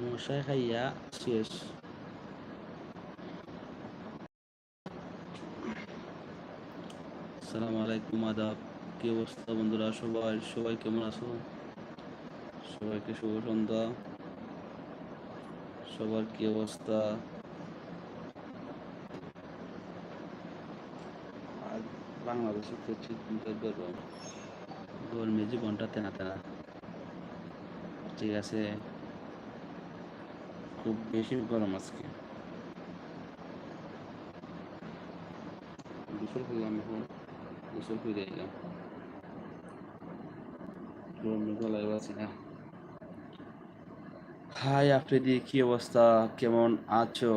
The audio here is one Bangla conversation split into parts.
মশাই খাইয়া শেষ আসসালামু আলাইকুম আদাব কি অবস্থা বন্ধুরা? সবাই সবাই কেমন আছো? সবাইকে শুভ সন্ধ্যা। সবার কি অবস্থা? বাংলাদেশে গরমে জীবনটা তেনা তেনা। ঠিক আছে। খুব বেশি গরম আজকে। গোসল করলাম এখন, গোসল করে হাই, আফ্রিদি, কি অবস্থা? কেমন আছো?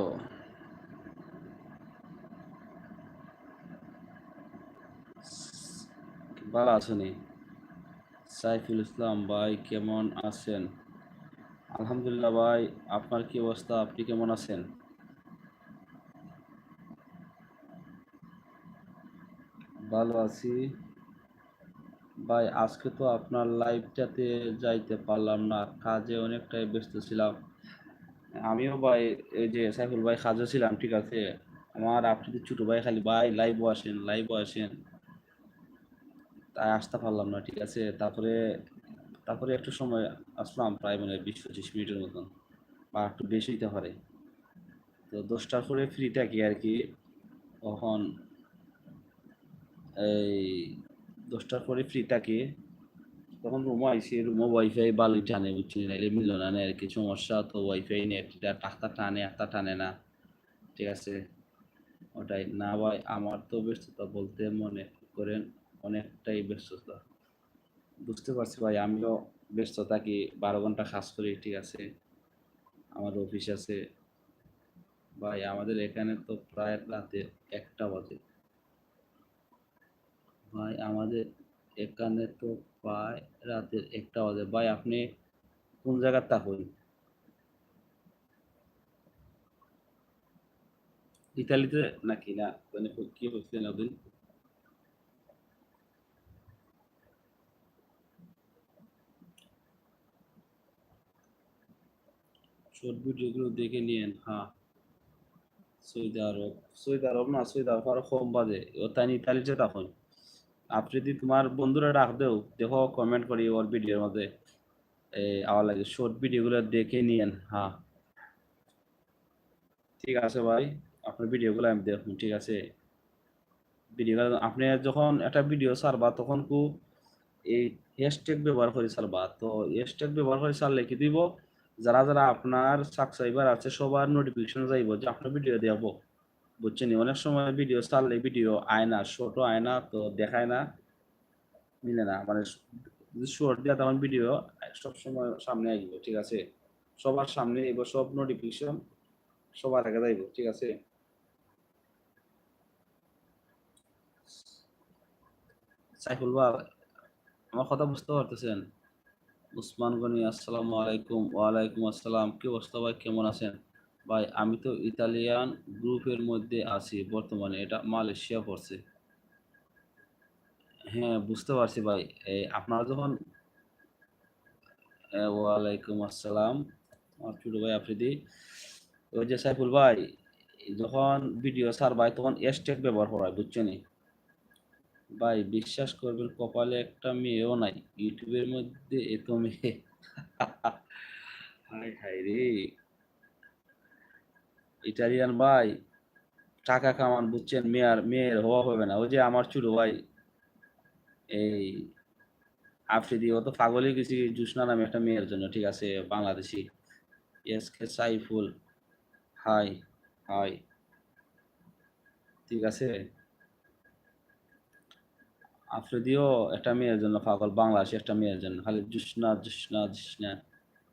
ভালো আছো নি? সাইফুল ইসলাম ভাই, কেমন আছেন? আলহামদুলিল্লাহ ভাই, আপনার কি অবস্থা? আপনি কেমন আছেন? ভালো আছি। ভাই, আজকে তো আপনার লাইভটাতে যাইতে পারলাম না, কাজে অনেকটাই ব্যস্ত ছিলাম। আমিও ভাই, এই যে সাইফুল ভাই কাজে ছিলাম, ঠিক আছে? আমার আপনি তো ছোটো ভাই খালি ভাই লাইভও আসেন লাইভও আসেন। তাই আসতে পারলাম না, ঠিক আছে? তারপরে তারপরে একটু সময় আসলাম প্রায় মানে বিশ পঁচিশ মিনিটের মতন, বা একটু বেশি হইতে পারে। তো দশটার পরে ফ্রি থাকি আর কি। তখন এই দশটার পরে ফ্রি থাকি। তখন রুমও আইসি রুমও ওয়াইফাই বালি টানে বুঝছি নাইলে মিলল না আর কি, সমস্যা তো ওয়াইফাই নেট একটা টানে একটা টানে না। ঠিক আছে? ওটাই। না ভাই, আমার তো ব্যস্ততা বলতে মনে করেন অনেকটাই ব্যস্ততা। বুঝতে পারছি ভাই, আমিও ব্যস্ত থাকি বারো ঘণ্টা কাজ করি, ঠিক আছে। আমার অফিস আছে। ভাই, আমাদের এখানে তো প্রায় রাতে একটা বাজে। ভাই, আমাদের এখানে তো প্রায় রাতের একটা বাজে। ভাই, আপনি কোন জায়গার থাকুন ইতালিতে নাকি? না মানে কি বলছিলেন আপনি? শর্ট ভিডিওগুলো দেখে নিয়েন হ্যাঁ সৌদি আরব সৌদি আরব না সৌদি আরব আরও কম বাজে ও তাই ইতালিতে তখন আপনি যদি তোমার বন্ধুরা ডাক দেও দেখো কমেন্ট করি ওর ভিডিওর মধ্যে আমার লাগে শর্ট ভিডিওগুলো দেখে নিয়েন হ্যাঁ ঠিক আছে ভাই আপনার ভিডিওগুলো আমি দেখুন ঠিক আছে ভিডিও আপনি যখন একটা ভিডিও ছাড়বা তখন কু এই হ্যাশট্যাগ ব্যবহার করে ছাড়বা তো হ্যাশট্যাগ ব্যবহার করে ছাড়লে কি দিব যারা যারা আপনার সাবস্ক্রাইবার আছে, সবার নোটিফিকেশন যাইব যে আপনার ভিডিও দেব বুঝছেন অনেক সময় ভিডিও চাললে ভিডিও আয় না শর্টও আয় না, তো দেখায় না, মিলে না। মানে শর্ট দেওয়া তখন ভিডিও সবসময় সামনে আসব, ঠিক আছে? সবার সামনে এবার সব নোটিফিকেশন সবার আগে যাইব, ঠিক আছে? সাইফুল ভাই, আমার কথা বুঝতে পারতেছেন? উসমান গনি, আসসালামু আলাইকুম। ওয়ালাইকুম আসসালাম। কি অবস্থা ভাই? কেমন আছেন? ভাই, আমি তো ইতালিয়ান গ্রুপের মধ্যে আছি বর্তমানে। এটা মালয়েশিয়া পড়ছে। হ্যাঁ বুঝতে পারছি ভাই। এই আপনারা যখন ওয়ালাইকুম আসসালাম। আমার ছোট ভাই আফ্রিদি। ওই যে সাইফুল ভাই, যখন ভিডিও সার ভাই, তখন এসটেক ব্যবহার করা হয় বুঝছেন ভাই, বিশ্বাস করবেন, কপালে একটা মেয়েও নাই। ইউটিউবের মধ্যে এত মেয়ে। হাই হাই রে। ইটালিয়ান ভাই, টাকা কামান বুঝছেন, মেয়ের মেয়ের হওয়া হবে না। ওই যে আমার ছোট ভাই, এই আফ্রিদি, ও তো পাগলই গেছি জুসনা নামে একটা মেয়ের জন্য, ঠিক আছে, Bangladeshi. S K Saiful, hi hi. ঠিক আছে? আফ্রিদিও একটা মেয়ের জন্য পাগল, বাংলাদেশি একটা মেয়ের জন্য। খালি জুসনা জুসনা জুসনা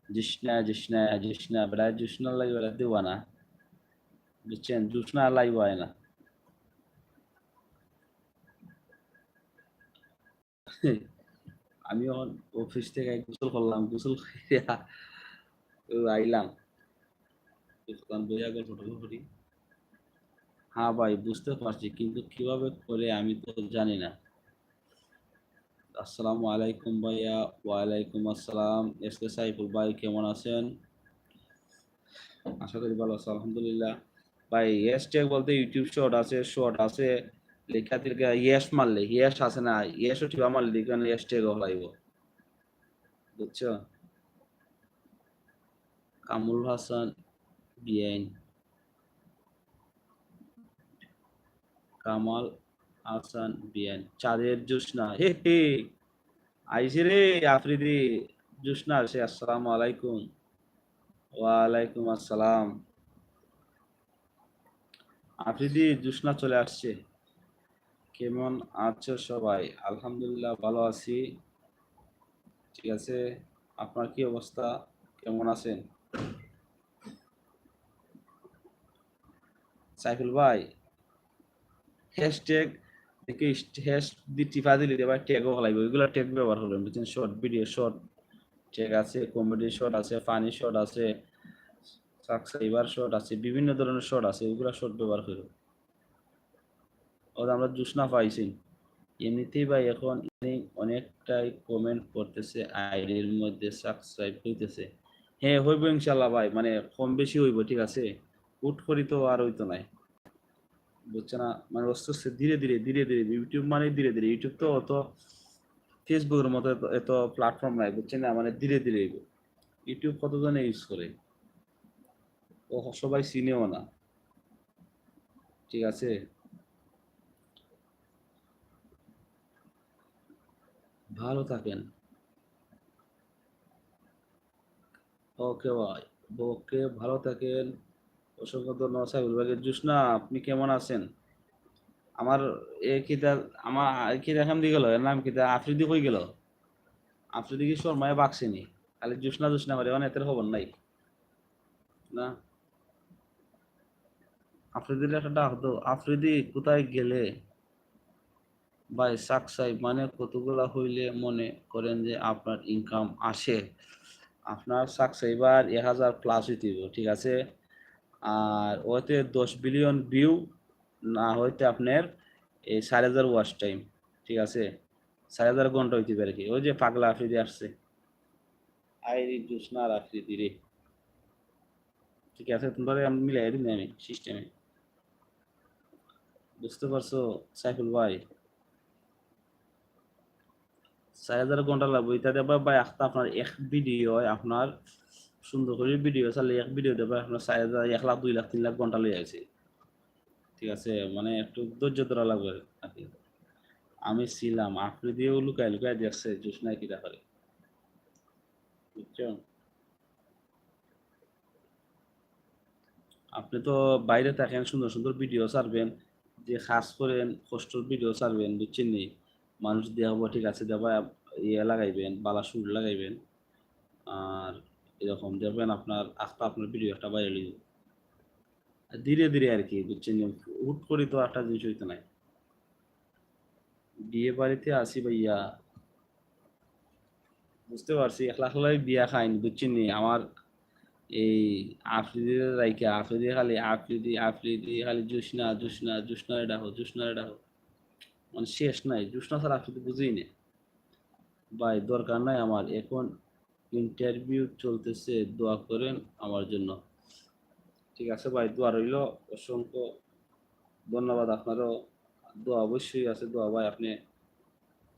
জুসনা জুসনা জুসনা বেড়ায় জুসনা লাগবে দেওয়া না। বুঝছেন? জুসনা লাগবে না। আমি অফিস থেকে গোসল করলাম, গোসল আইলাম। হ্যাঁ ভাই, বুঝতে পারছি, কিন্তু কীভাবে করে আমি তো জানি না। আসসালামু আলাইকুম ভাইয়া, ওয়ালাইকুম আসসালাম। এস কে সাইফুল ভাই, কেমন আছেন? আশা করি ভালো আছো, আলহামদুলিল্লাহ। ভাই হ্যাশট্যাগ বলতে ইউটিউব শর্ট আছে শর্ট আছে, লেখা থেকে ইয়েস মারলে ইয়েস আছে না ইয়েস উঠিবা মারলে এখানে হ্যাশট্যাগ হলাইব। বুঝছ? কামরুল হাসান, বিআইন। কামাল হাসান বিআইন চাঁদের জোসনা হে হে। আইসি রে আফ্রিদি। জোসনা আসে, আসসালামু আলাইকুম। ওয়ালাইকুম আসসালাম। আফ্রিদি জোসনা চলে আসছে। কেমন আছো সবাই? আলহামদুলিল্লাহ ভালো আছি। ঠিক আছে? আপনার কি অবস্থা? কেমন আছেন? সাইফুল ভাই হ্যাশট্যাগ দেখে হ্যাশ দি টিপা দিলে এবার লাগবে। ওইগুলো ট্যাগ ব্যবহার করবেন বুঝছেন? শর্ট ভিডিও শর্ট ট্যাগ আছে কমেডি শর্ট আছে ফানি শর্ট আছে সাবস্ক্রাইবার শর্ট আছে, বিভিন্ন ধরনের শর্ট আছে, ওইগুলো শর্ট ব্যবহার করবে ও আমরা জুসনা পাইছি। এমনিতেই ভাই এখন অনেকটাই কমেন্ট করতেছে আইডির মধ্যে সাবস্ক্রাইব হইতেছে। হ্যাঁ হইব ইনশাল্লাহ ভাই মানে কম বেশি হইব, ঠিক আছে? উঠ করি তো আর হইতো নাই। বুঝছে না মানে আস্তে আস্তে ধীরে ধীরে ধীরে ধীরে, ইউটিউব মানে ধীরে ধীরে, ইউটিউব তো অত ফেসবুকের মতো এত প্ল্যাটফর্ম নাই, বুঝছে না মানে ধীরে ধীরে ইউটিউব কতজনে ইউজ করে? ও সবাই চিনেও না। ঠিক আছে? ভালো থাকেন। ওকে ভাই, ওকে, ভালো থাকেন। অসংখ্য ধন্যবাদ জুসনা আপনি কেমন আছেন? আমার এ কিতা আমার কি দেখাম দি গেল? এর নাম আফ্রিদি কই গেল? আফ্রিদি কি শর্মায় খালি জুসনা জুসনা করে অনেক খবর নাই। না? আফ্রিদির একটা ডাক আফ্রিদি কোথায় গেলে? ভাই সাকসাই মানে কতগুলা হইলে মনে করেন যে আপনার ইনকাম আসে? আপনার সাকসাইবার এক হাজার প্লাস হইতে ঠিক আছে? আর ওতে দশ বিলিয়ন ভিউ না হইতে আপনার এই সাড়ে হাজার ওয়াচ টাইম ঠিক আছে? সাড়ে হাজার ঘণ্টা হইতে পারে কি? ওই যে পাগলা আফ্রিদি আসছে। আইরি জুসনার আফ্রিদি রে। ঠিক আছে, তোমরা আমি মিলাই দিন আমি সিস্টেমে বুঝতে পারছ, সাইফুল ভাই? চার হাজার ঘণ্টা লাগবে। বা একটা আপনার এক ভিডিও আপনার সুন্দর করে ভিডিও চালে এক ভিডিও দেবা আপনার হাজার এক লাখ, দুই লাখ, তিন লাখ ঘণ্টা লই আছে ঠিক আছে মানে একটু ধৈর্য ধরা লাগবে আমি ছিলাম, আপনি দিয়েও লুকায় লুকায় দেখছে জোসনায় কিরা করে। বুঝছ? আপনি তো বাইরে থাকেন, সুন্দর সুন্দর ভিডিও ছাড়বেন, যে খাস করেন, কষ্টর ভিডিও ছাড়বেন, বুঝছেন নি? মানুষ দেওয়া ঠিক আছে, দেবা ইয়ে লাগাইবেন, বালা সুর লাগাইবেন। আর এরকম দেখবেন আপনার আস্তে আপনার ভিডিও একটা বাইরে লিখব ধীরে ধীরে আর কি, বুঝছেন হুট করি তো একটা জিনিস হইতে নাই। বিয়ে বাড়িতে আসি ভাইয়া। বুঝতে পারছি, একলা একলাই বিয়া খাইনি, বুঝছেন নি? আমার এই আফ্রিদি রাইকে আফ্রিদি খালি, আফ্রিদি আফ্রিদি খালি জুসনা জুসনা জুসনারে ডাকো জুসনারে ডাকো। মানে শেষ নাই, জুসনা ছাড়া আফ্রিদি বুঝেই না ভাই, দরকার নাই আমার, এখন ইন্টারভিউ চলতেছে, দোয়া করেন আমার জন্য। ঠিক আছে ভাই, দোয়া রইল। অসংখ্য ধন্যবাদ আপনারও। দোয়া অবশ্যই আছে, দোয়া ভাই আপনি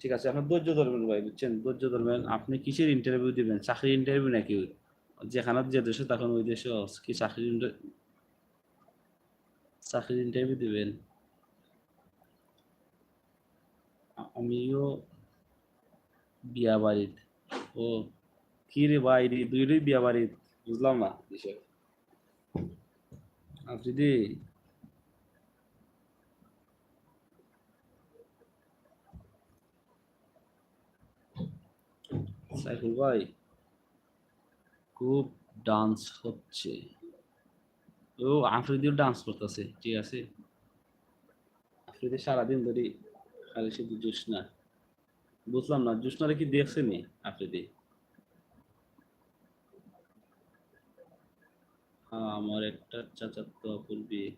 ঠিক আছে, আপনি ধৈর্য ধরবেন ভাই, বুঝছেন? ধৈর্য ধরবেন। আপনি কিসের ইন্টারভিউ দিবেন? চাকরির ইন্টারভিউ নাকি যেখানে যে দেশে, তখন ওই দেশে কি চাকরির চাকরির ইন্টারভিউ দিবেন? আমিও বিয়া বাড়িত। ও কি রে ভাই রে দুইটাই বিয়া বাড়িত বুঝলাম না আফ্রিদি সাইফুল ভাই, খুব ডান্স হচ্ছে। ও, আফ্রিদিও ডান্স করতেছে, ঠিক আছে? আফ্রিদি সারাদিন ধরে খালি শুধু জোসনা বুঝলাম না জোসনারে কি দেখছেনি আফ্রিদি। আমার একটা চাচাতো অপুর বিয়ে।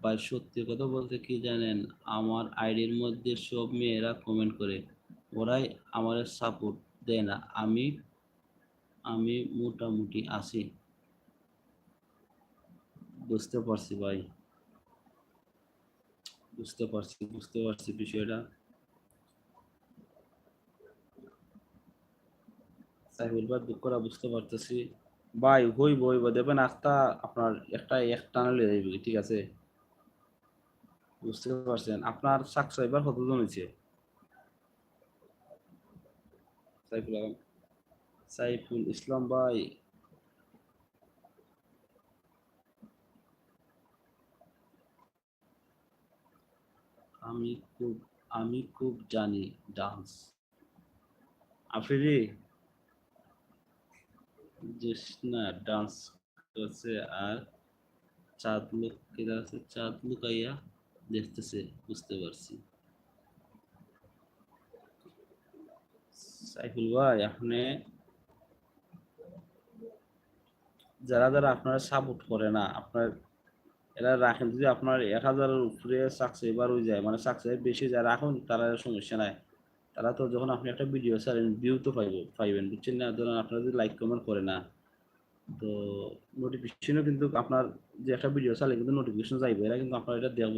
ভাই, সত্যি কথা বলতে কি জানেন, আমার আইডির মধ্যে সব মেয়েরা কমেন্ট করে। ওরাই আমার সাপোর্ট দেয় না। আমি আমি মোটামুটি আছি। বুঝতে পারছি ভাই। বুঝতে পারছি বুঝতে পারছি বিষয়টা। সাইফুল ভাই দুঃখটা বুঝতে পারতেছি। ভাই, হইব হইব। দেবেন আস্থা, আপনার একটা এক টানা লিয়ে যাইবে ঠিক আছে? বুঝতে পারছেন? আপনার সাবস্ক্রাইবার কতজন হয়েছে সাইফুল আলম। সাইফুল ইসলাম ভাই। আমি খুব আমি খুব জানি ডান্স আফ্রিদি? ডান্স করছে আর চাঁদ লুক আছে? চাঁদ লুকাইয়া দেখতেছে, বুঝতে পারছি। সাইফুল ভাই, আপনি যারা যারা আপনারা সাপোর্ট করে না, আপনার এরা রাখেন যদি আপনার এক হাজারের উপরে সাকসেসবার হয়ে যায় মানে সাকসেস বেশি যারা রাখুন তারা সমস্যা নাই। তারা তো যখন আপনি একটা ভিডিও ছাড়েন ভিউ তো পাইব, পাইবেন, বুঝছেন না? ধরুন আপনারা যদি লাইক কমেন্ট করে না, তো নোটিফিকেশনও কিন্তু আপনার যে একটা ভিডিও চালে কিন্তু নোটিফিকেশন যাইবে, এরা কিন্তু আপনার এটা দেখব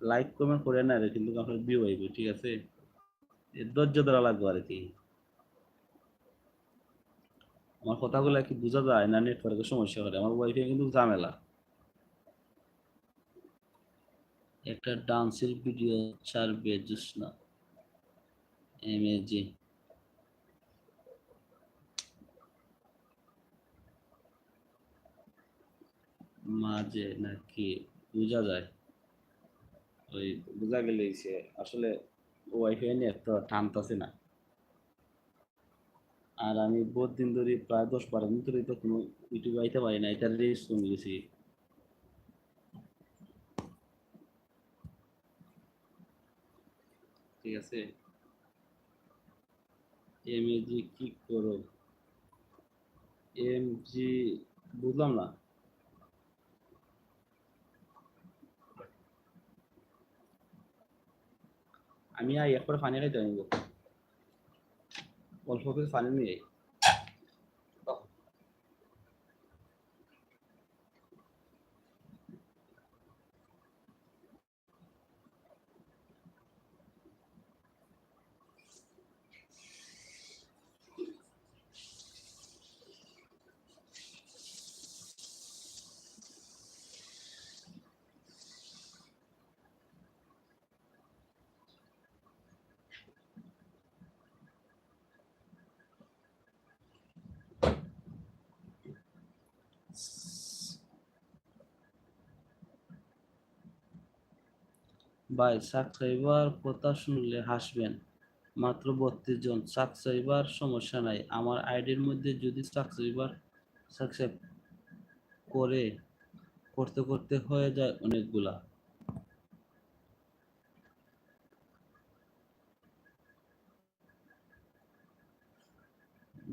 লাইক কমেন্ট করে না কিন্তু আপনার ভিউ আইবে ঠিক আছে? ধৈর্য ধরা লাগবে আর কি। আমার কথাগুলো কি বোঝা যায় না নেটওয়ার্কের সমস্যা করে আমার ওয়াইফাই কিন্তু ঝামেলা। একটা ডান্সের ভিডিও ছাড়বে জোসনা এমএজি মাঝে নাকি বোঝা যায়। ওই বোঝা গেলে সে আসলে ওয়াইফাই নিয়ে তো টানতেছে না। আর আমি বহুত দিন ধরে প্রায় দশ বারো দিন ধরে তো কোনো ইউটিউবে আইতে পারি না এটা রেস কমে গেছি ঠিক আছে? এমএজি কি করো? এমজি বুঝলাম না। আমি আই একবার ফাইনালে আনিব অল্প ফাইনাল নিয়ে ভাই সাবস্ক্রাইবার কথা শুনলে হাসবেন। মাত্র বত্রিশ জন। সাবস্ক্রাইবার সমস্যা নাই। আমার আইডির মধ্যে যদি সাবস্ক্রাইবার সাবস্ক্রাইব করে, করতে করতে হয়ে যায় অনেকগুলা।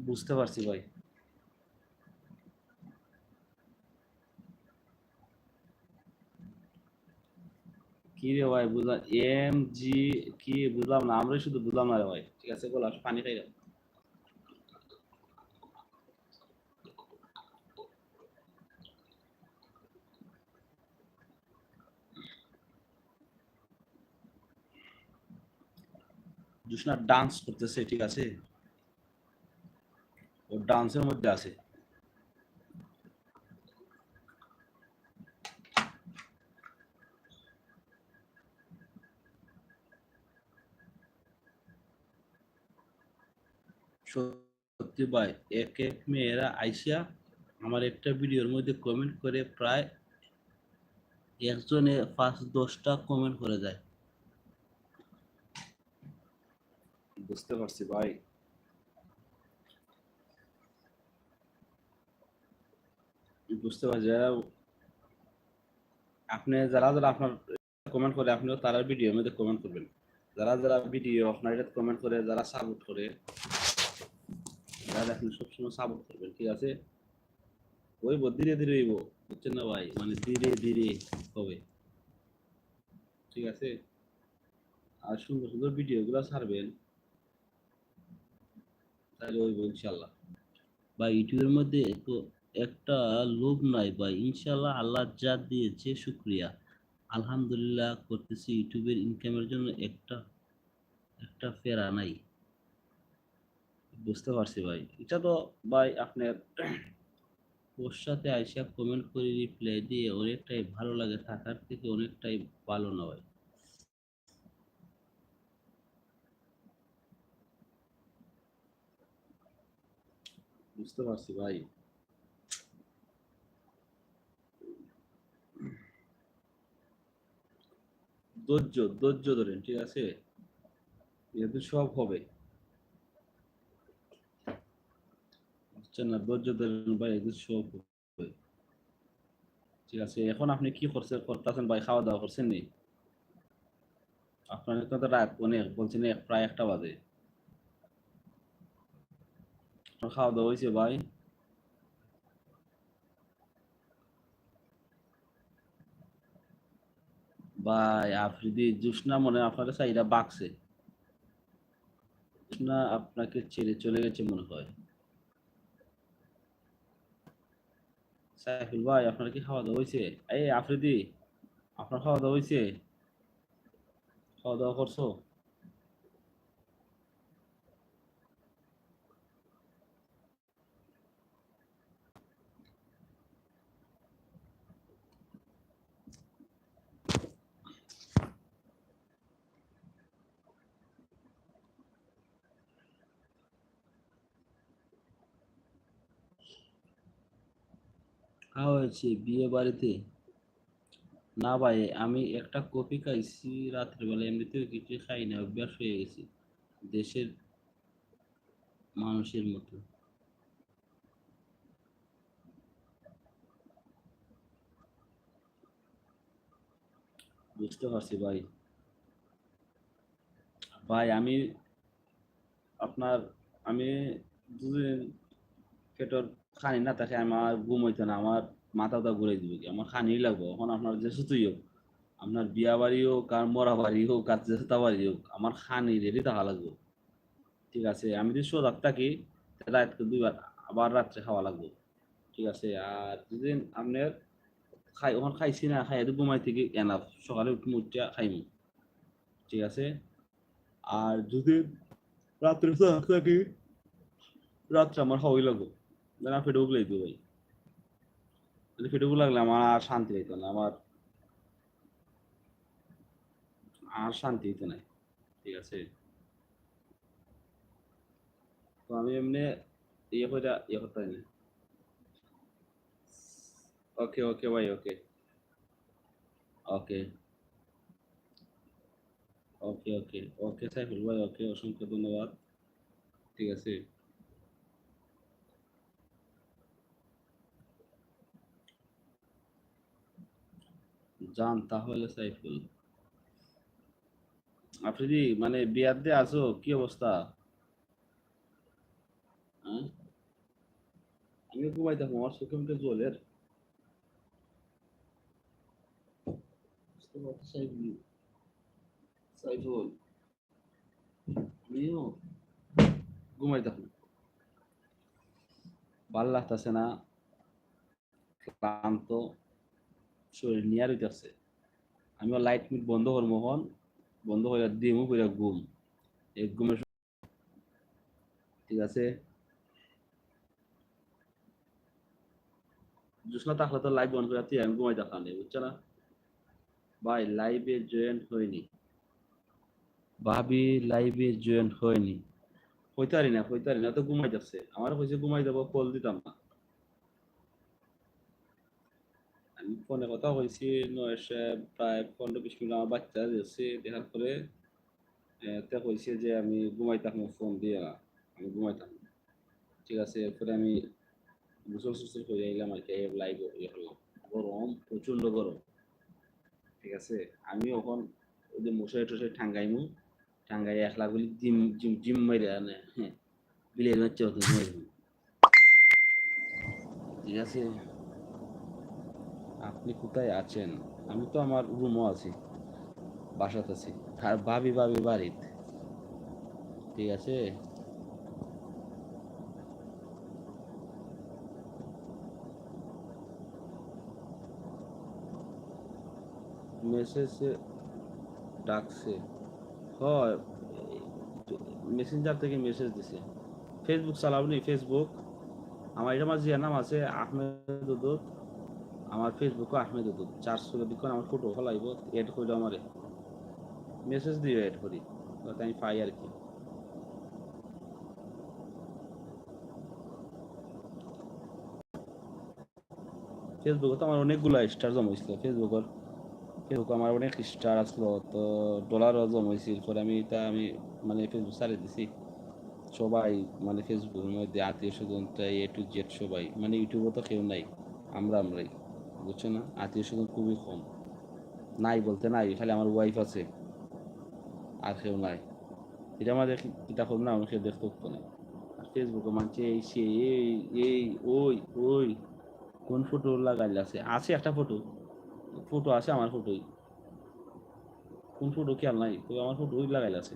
বুঝতে পারছি ভাই। কি রে ভাই, বুঝলাম এম জি কি বুঝলাম না আমরা শুধু বুঝলাম না রে ভাই। ঠিক আছে, বল পানি খাই। জুসনা ডান্স করতেছে, ঠিক আছে? ও ডান্সের মধ্যে আছে। সত্যি ভাই, এক এক মেয়েরা আইসা আমার একটা ভিডিওর মধ্যে কমেন্ট করে প্রায় একজনে পাঁচ দশটা কমেন্ট করে যায়। বুঝতে পারছি ভাই। বুঝতে পারছি আপনি যারা যারা আপনার কমেন্ট করে আপনিও তারা ভিডিওর মধ্যে কমেন্ট করবেন। যারা যারা ভিডিও আপনার কমেন্ট করে, যারা সাপোর্ট করে যারা আপনি সবসময় সাপোর্ট করবেন, ঠিক আছে? ওইব ধীরে ধীরে হইব, বুঝছেন না ভাই? মানে ধীরে ধীরে হবে। ঠিক আছে? আর সুন্দর সুন্দর ভিডিও গুলো ছাড়বেন। তাহলে হইব ইনশাল্লাহ বা ইউটিউবের মধ্যে একটু একটা লোভ নাই ভাই। ইনশাল্লাহ আল্লাহ যা দিয়েছে, শুক্রিয়া। আলহামদুলিল্লাহ করতেছি, ইউটিউবের ইনকামের জন্য একটা একটা ফেরা নাই। বুঝতে পারছি ভাই। এটা তো ভাই আপনার ওর সাথে আইসা কমেন্ট করে রিপ্লাই দিয়ে অনেকটাই ভালো লাগে, থাকার থেকে অনেকটাই ভালো না ভাই। বুঝতে পারছি ভাই। ধৈর্য ধৈর্য ধরেন, ঠিক আছে? যেহেতু সব হবে। ভাই হবে। ঠিক আছে, এখন আপনি কি করছেন, করতেছেন ভাই খাওয়া দাওয়া করছেন নি? আপনার তো রাত অনেক বলছেন প্রায় একটা বাজে। খাওয়া দাওয়া হয়েছে ভাই? ভাই আফ্রিদি জুসনা মনে আপনার সাইডা বাকছে আপনাকে ছেড়ে চলে গেছে মনে হয়। সাইফুল ভাই, আপনার কি খাওয়া দাওয়া হয়েছে এই আফ্রিদি, আপনার খাওয়া দাওয়া হয়েছে খাওয়া দাওয়া করছ খাওয়া হয়েছে বিয়ে বাড়িতে? না ভাই, আমি একটা কপি খাইছি রাত্রে রাত্রিবেলা এমনিতেও কিছু খাই না, অভ্যাস হয়ে গেছে। দেশের মানুষের মতো। বুঝতে পারছি ভাই। ভাই, আমি আপনার, আমি দুদিন পেটর খানি না, তাকে আমার ঘুম হইতো না, আমার মাথাটা ঘুরে দিবে কি? আমার খানি লাগবো। এখন আপনার যে সুতোই হোক, আপনার বিয়া বাড়ি হোক আর মরা বাড়ি হোক আর জেতা বাড়ি হোক, আমার খানি রেডি থাকা লাগবে। ঠিক আছে, আমি যদি সোজা থাকি রাত দুইবার আবার রাত্রে খাওয়া লাগবো। ঠিক আছে, আর যদি আপনার খাই, ওখানে খাইছি না খাই তো ঘুমাই থেকে, এনাফ। সকালে উঠে উঠিয়া খাইমু। ঠিক আছে, আর যদি রাত্রে থাকি, রাত্রে আমার খাওয়াই লাগবে। না ফেটে উগলাই দিও ভাই। যদি ফেটে লাগলে আমার আর শান্তি হইতো না, আমার আর শান্তি হইতো না। ঠিক আছে? তো আমি এমনি ইয়ে করে ইয়ে করতে পারি ওকে ওকে ভাই ওকে ওকে ওকে ওকে ওকে সাইফুল ভাই ওকে অসংখ্য ধন্যবাদ। ঠিক আছে? যান তাহলে সাইফুল। আফ্রিদি মানে বিয়ার দিয়ে আছো? কি অবস্থা? হ্যাঁ? আমি ঘুমাই থাকব, আমার চোখে মুখে জলের সাইফুল, আমিও ঘুমাই থাকব। ভালো লাগতেছে না? ক্লান্ত। শরীর নিয়ে রইতেছে আমি লাইট মিট বন্ধ করব এখন। বন্ধ করে দিমু, করে ঘুম। এক ঘুমের ঠিক আছে? জুসনা থাকলে তো লাইভ বন্ধ করে তুই আমি ঘুমাই নেই বুঝছ না? ভাই লাইভে জয়েন হয়নি। ভাবি লাইভে জয়েন হয়নি। হইতে পারি না, হইতে পারি না তো ঘুমাই যাচ্ছে আমার হয়েছে ঘুমাই যাব কল দিতাম না আমি ফোনে কথা কইছি, নয়সে প্রায় পনেরো বিশ মিনিট আমার বাচ্চা দিয়েছে দেখার পরে তে কইছে যে আমি ঘুমাইতাম ফোন দিয়ে না, আমি ঘুমাইতাম। ঠিক আছে, এরপরে আমি গোসল সুসল করে এলাম আর কি লাইভ ইয়ে করলাম গরম প্রচণ্ড গরম। ঠিক আছে, আমি এখন ওই যে মশারি টশারি ঠাঙ্গাইমু ঠাঙ্গাই একলা গুলি জিম জিম জিম মাইরে আনে হ্যাঁ হচ্ছে ওকে ঠিক আছে আপনি কোথায় আছেন? আমি তো আমার রুমও আছি। বাসাতে আছি। আর ভাবি ভাবি বাড়িতে। ঠিক আছে? মেসেজে ডাকছে। হয়, মেসেঞ্জার থেকে মেসেজ দিছে। ফেসবুক চালাবনি ফেসবুক আমার এটা আমার জিয়ার নাম আছে, আহমেদ আমার ফেসবুকও আহমেদ উদুত চারশো দিখন, আমার ফটো ফলাইব এড করলে আমারে। মেসেজ দিয়ে এড করি। আমি পাই আর কি। ফেসবুকে তো আমার অনেকগুলো স্টার জমা হয়েছিল ফেসবুকের ফেসবুক আমার অনেক স্টার আসলো তো ডলারও জমা হয়েছিল পরে আমি তা আমি মানে ফেসবুক সারিয়ে দিছি। সবাই মানে ফেসবুকের মধ্যে আত্মীয় স্বজন এ টু জেড সবাই। মানে ইউটিউবে তো কেউ নাই, আমরা আমরাই। বুঝছ না? আত্মীয় স্বজন খুবই কম। নাই বলতে নাই, খালি আমার ওয়াইফ আছে। আর কেউ নাই। এটা আমাদের কিতা করব না, আমাকে দেখতে হতো না। আর ফেসবুকে মানছে এই সে, এই এই, ওই ওই। কোন ফটো লাগাইল আছে? আছে একটা ফটো ফটো আছে আমার ফটোই কোন ফটো খেয়াল নাই তো আমার ফটো ওই লাগাইল আছে।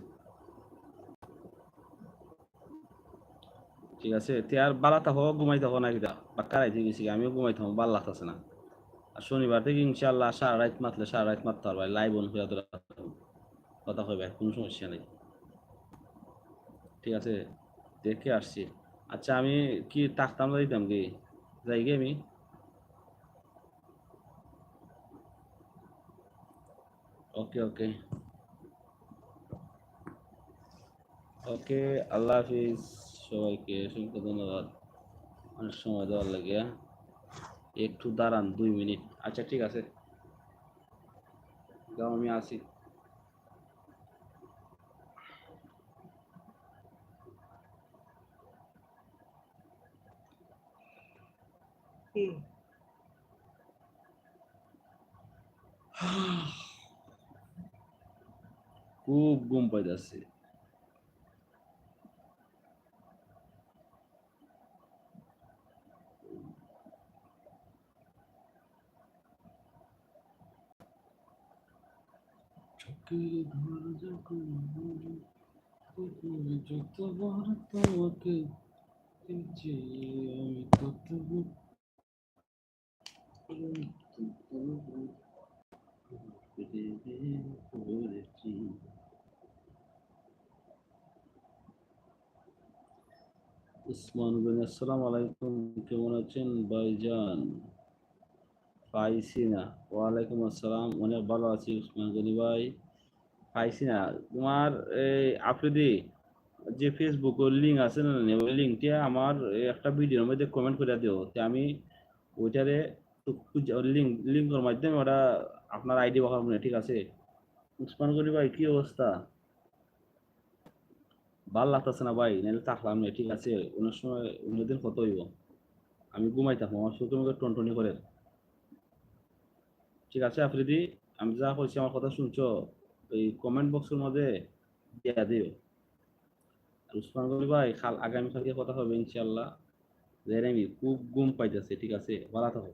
ঠিক আছে? তে আর বালা থাকো ঘুমাই থাকো না কিটা পাক্কা রাইতে গেছি, আমিও ঘুমাই থাকো ভালো লাগতেছে না। শনিবার থেকে ইনশাল্লাহ সারা রাত মাতলে সারা রাত মারতে পারবে লাইভ অন হয়ে কথা কইবে, কোনো সমস্যা নেই। ঠিক আছে? দেখে আসছি। আচ্ছা আমি কি তাকতাম না দিতাম কি? যাই আমি। ওকে ওকে। ওকে, আল্লাহ হাফিজ। সবাইকে অসংখ্য ধন্যবাদ। অনেক সময় দেওয়ার লাগে। একটু দাঁড়ান, দুই মিনিট। আচ্ছা ঠিক আছে। যাও আমি আসি। খুব ঘুম পাইতেছে চোখের ঘর যখন বলি, তখন যতবার তোমাকে দেখছি আমি ততবার করেছি উসমান গনি আসসালামু আলাইকুম কেমন আছেন ভাইজান পাইছি না ওয়ালাইকুম আসসালাম অনেক ভালো আছি উসমান গনি ভাই পাইছি না। তোমার, এই আফ্রিদি যে ফেসবুক লিঙ্ক আছে না ওই লিঙ্কটা আমার একটা ভিডিওর মধ্যে কমেন্ট করে দিও। তে আমি ওইটারে লিঙ্ক লিঙ্কের মাধ্যমে ওটা আপনার আইডি বানাবো না ঠিক আছে? উসমান গনি ভাই, কি অবস্থা? ভালো লাগতেছে না ভাই নাহলে থাকলাম না, ঠিক আছে? অনেক সময় অন্যদিন কত হইব? আমি ঘুমাই থাকব, আমার চোখে মুখে টনটনি করে। ঠিক আছে, আফ্রিদি? আমি যা কইছি, আমার কথা শুনছো? ওই কমেন্ট বক্সের মধ্যে দিয়া দিও। উসমান গনি ভাই খাল আগামীকালকে কথা হবে ইনশাল্লাহ জেরামি খুব গুম পাইতেছে, ঠিক আছে? ভালো থাকো।